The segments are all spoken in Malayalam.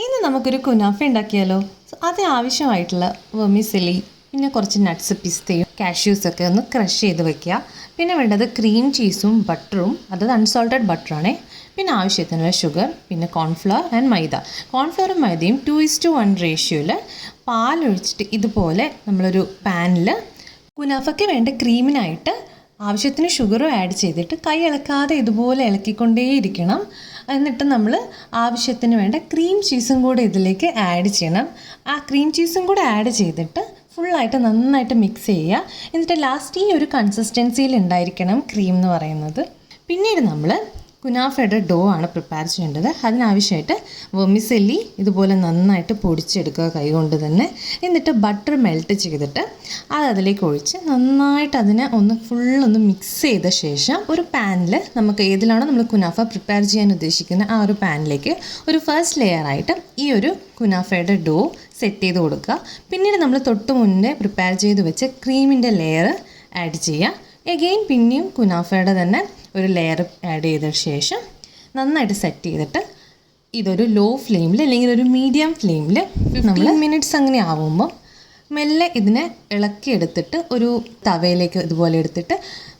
ഇന്ന് നമുക്കൊരു കുനാഫ ഉണ്ടാക്കിയാലോ? സോ അതിന് ആവശ്യമായിട്ടുള്ള വെമിസെലി പിന്നെ കുറച്ച് നട്ട്സ് പിസ്തയും കാഷ്യൂസ് ഒക്കെ ഒന്ന് ക്രഷ് ചെയ്ത് വെക്കുക. പിന്നെ വേണ്ടത് ക്രീം ചീസും ബട്ടറും അത് അൺസോൾട്ടഡ് ബട്ടറാണേ പിന്നെ ആവശ്യത്തിനുള്ള ഷുഗർ പിന്നെ കോൺഫ്ലവർ ആൻഡ് മൈദ. കോൺഫ്ലവറും മൈദയും ടു ഇസ് ടു വൺ റേഷ്യോയിൽ പാലൊഴിച്ചിട്ട് ഇതുപോലെ നമ്മളൊരു പാനിൽ കുനാഫയ്ക്ക് വേണ്ട ക്രീമിനായിട്ട് ആവശ്യത്തിന് ഷുഗറും ആഡ് ചെയ്തിട്ട് കൈ ഇളക്കാതെ ഇതുപോലെ ഇളക്കിക്കൊണ്ടേയിരിക്കണം. എന്നിട്ട് നമ്മൾ ആവശ്യത്തിന് വേണ്ട ക്രീം ചീസും കൂടെ ഇതിലേക്ക് ആഡ് ചെയ്യണം. ആ ക്രീം ചീസും കൂടെ ആഡ് ചെയ്തിട്ട് ഫുള്ളായിട്ട് നന്നായിട്ട് മിക്സ് ചെയ്യുക. എന്നിട്ട് ലാസ്റ്റ് ഈ ഒരു കൺസിസ്റ്റൻസിയിൽ ഉണ്ടായിരിക്കണം ക്രീം എന്ന് പറയുന്നത്. പിന്നീട് നമ്മൾ കുനാഫയുടെ ഡോ ആണ് പ്രിപ്പയർ ചെയ്യേണ്ടത്. അതിനാവശ്യമായിട്ട് വെമിസെല്ലി ഇതുപോലെ നന്നായിട്ട് പൊടിച്ചെടുക്കുക കൈകൊണ്ട് തന്നെ. എന്നിട്ട് ബട്ടർ മെൽറ്റ് ചെയ്തിട്ട് അത് അതിലേക്ക് ഒഴിച്ച് നന്നായിട്ട് അതിനെ ഒന്ന് ഫുള്ളൊന്ന് മിക്സ് ചെയ്ത ശേഷം ഒരു പാനിൽ നമുക്ക് ഏതിലാണോ നമ്മൾ കുനാഫ പ്രിപ്പയർ ചെയ്യാൻ ഉദ്ദേശിക്കുന്ന ആ ഒരു പാനിലേക്ക് ഒരു ഫസ്റ്റ് ലെയറായിട്ട് ഈ ഒരു കുനാഫയുടെ ഡോ സെറ്റ് ചെയ്ത് കൊടുക്കുക. പിന്നീട് നമ്മൾ തൊട്ട് മുന്നേ പ്രിപ്പയർ ചെയ്ത് വെച്ച് ക്രീമിന്റെ ലെയർ ആഡ് ചെയ്യുക. എഗെയിൻ പിന്നെയും കുനാഫയുടെ തന്നെ ഒരു ലെയർ ആഡ് ചെയ്ത ശേഷം നന്നായിട്ട് സെറ്റ് ചെയ്തിട്ട് ഇതൊരു ലോ ഫ്ലെയിമിൽ അല്ലെങ്കിൽ ഒരു മീഡിയം ഫ്ലെയിമിൽ നമ്മൾ മിനിറ്റ്സ് അങ്ങനെ ആവുമ്പോൾ മെല്ലെ ഇതിനെ ഇളക്കി എടുത്തിട്ട് ഒരു തവയിലേക്ക് ഇതുപോലെ എടുത്തിട്ട്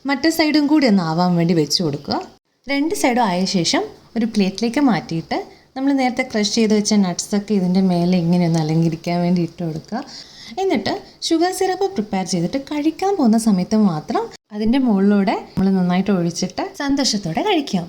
മറ്റേ സൈഡും കൂടി ഒന്ന് ആവാൻ വേണ്ടി വെച്ച് കൊടുക്കുക. രണ്ട് സൈഡും ആയ ശേഷം ഒരു പ്ലേറ്റിലേക്ക് മാറ്റിയിട്ട് നമ്മൾ നേരത്തെ ക്രഷ് ചെയ്ത് വെച്ച നട്ട്സൊക്കെ ഇതിന്റെ മേലെ ഇങ്ങനെ ഒന്ന് അലങ്കരിക്കാൻ വേണ്ടി ഇട്ട് കൊടുക്കുക. എന്നിട്ട് ഷുഗർ സിറപ്പ് പ്രിപ്പയർ ചെയ്തിട്ട് കഴിക്കാൻ പോകുന്ന സമയത്ത് മാത്രം അതിന്റെ മുകളിലൂടെ നമ്മൾ നന്നായിട്ട് ഒഴിച്ചിട്ട് സന്തോഷത്തോടെ കഴിക്കാം.